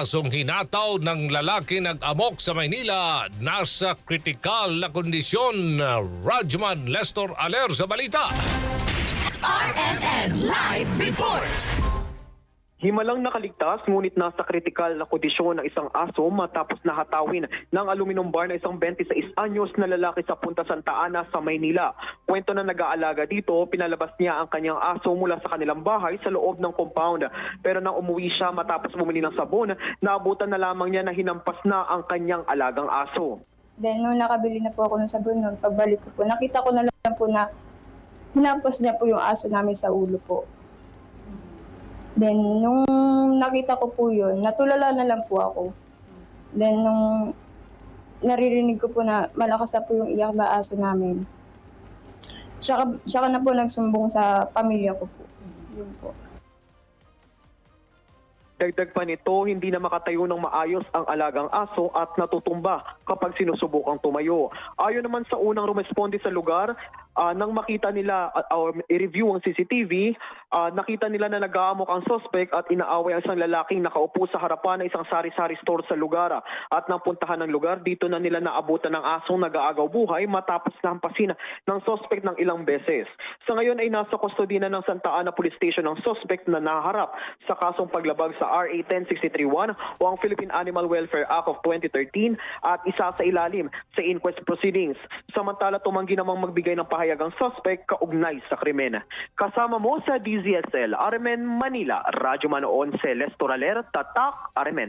asong hinataw ng lalaki nag-amok sa Maynila nasa kritikal na kondisyon. Rajman Lestor Aler sa balita. RMN Live Report! Himalang nakaligtas ngunit nasa kritikal na kondisyon ng isang aso matapos nahatawin ng aluminum bar na isang 26 anyos na lalaki sa Punta Santa Ana sa Maynila. Kwento na nag-aalaga dito, pinalabas niya ang kanyang aso mula sa kanilang bahay sa loob ng compound. Pero nang umuwi siya matapos bumili ng sabon, naabutan na lamang niya na hinampas na ang kanyang alagang aso. Then, nung nakabili na po ako ng sabon nun, pagbalik ko po, nakita ko na lang po na hinapos niya po yung aso namin sa ulo po. Then, nung nakita ko po yun, natulala na lang po ako. Then, nung naririnig ko po na malakas na po yung iyak na aso namin, tsaka, tsaka na po nagsumbong sa pamilya ko po. Yun po. Dagdag pa nito, hindi na makatayo ng maayos ang alagang aso at natutumba kapag sinusubukang tumayo. Ayon naman sa unang rumesponde sa lugar, ah, nang makita nila at or i-review ang CCTV, ah, nakita nila na nag-aamok ang suspect at inaaway ang isang lalaking nakaupo sa harapan ng isang sari-sari store sa lugar. At nang puntahan ng lugar, dito na nila naabutan ng asong nag-aagaw buhay matapos nahampasin ng suspect ng ilang beses. Sa ngayon ay nasa kustodiya na ng Santa Ana Police Station ang suspect na naharap sa kasong paglabag sa RA 10631 o ang Philippine Animal Welfare Act of 2013 at isa sa ilalim sa inquest proceedings. Samantala tumanggi namang magbigay ng pahayag ang suspect kaugnay sa krimen. Kasama mo sa DZSL, Armen Manila, Radyo Manoon, Celeste Toraler, Tatak, Armen.